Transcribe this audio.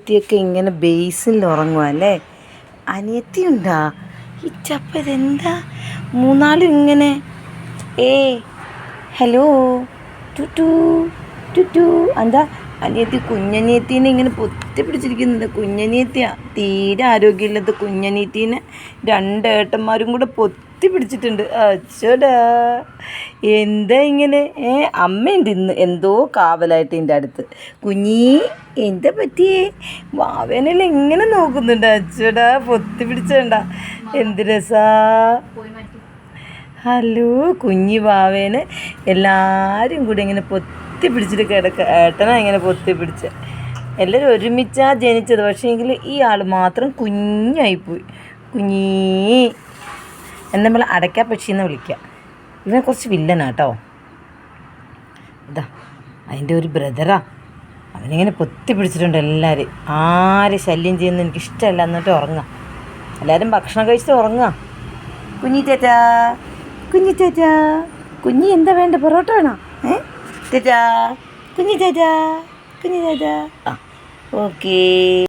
അനിയത്തിയൊക്കെ ഇങ്ങനെ ബേസിൽ ഉറങ്ങുക അല്ലേ? അനിയത്തി ഉണ്ടാ ഈ ഇതെന്താ മൂന്നാളും ഇങ്ങനെ ഏ ഹലോ ടു ടുട്ടു എന്താ? അനിയത്തി കുഞ്ഞനിയത്തീനെ ഇങ്ങനെ പൊത്തി പിടിച്ചിരിക്കുന്നുണ്ട് കുഞ്ഞനിയത്തിയാ തീരെ ആരോഗ്യമില്ലാത്ത കുഞ്ഞനിയത്തീനെ. രണ്ട് ഏട്ടന്മാരും കൂടെ പൊത്തി പിടിച്ചിട്ടുണ്ട് അച്ചോടാ. എന്താ ഇങ്ങനെ? ഏ അമ്മയുണ്ട് ഇന്ന്. എന്തോ കാവലായിട്ട് എന്റെ അടുത്ത്. കുഞ്ഞി എന്താ പറ്റിയേ? വാവേനെല്ലാം ഇങ്ങനെ നോക്കുന്നുണ്ട്. അച്ചോടാ പൊത്തി പിടിച്ചേണ്ട. എന്ത് രസാ? ഹലോ കുഞ്ഞി വാവേനെ. എല്ലാവരും കൂടി ഇങ്ങനെ പൊത്തി പിടിച്ചിട്ട് കിടക്ക. ഏട്ടനാ ഇങ്ങനെ പൊത്തി പിടിച്ച്. എല്ലാവരും ഒരുമിച്ചാണ് ജനിച്ചത്. പക്ഷേ എങ്കിൽ ഈ ആൾ മാത്രം കുഞ്ഞായിപ്പോയി. കുഞ്ഞീ. എന്ന് നമ്മൾ അടയ്ക്കാ പക്ഷിന്ന് വിളിക്കുക ഇവൻ കുറച്ച് വില്ലനാ കേട്ടോ ഇതാ അതിന്റെ ഒരു ബ്രദറാ അവനിങ്ങനെ പൊത്തി പിടിച്ചിട്ടുണ്ട് എല്ലാവരും ആര് ശല്യം ചെയ്യുന്ന എനിക്കിഷ്ടമല്ല എന്നിട്ട് ഉറങ്ങാം. എല്ലാവരും ഭക്ഷണം കഴിച്ചിട്ട് ഉറങ്ങാം. കുഞ്ഞി ചേച്ചാ കുഞ്ഞി ചേച്ചാ കുഞ്ഞി എന്താ വേണ്ട? പൊറോട്ട വേണോ? ഏ? ചേച്ചാ കുഞ്ഞി ചേച്ചാ കുഞ്ഞി ചേച്ചാ. ഓക്കേ.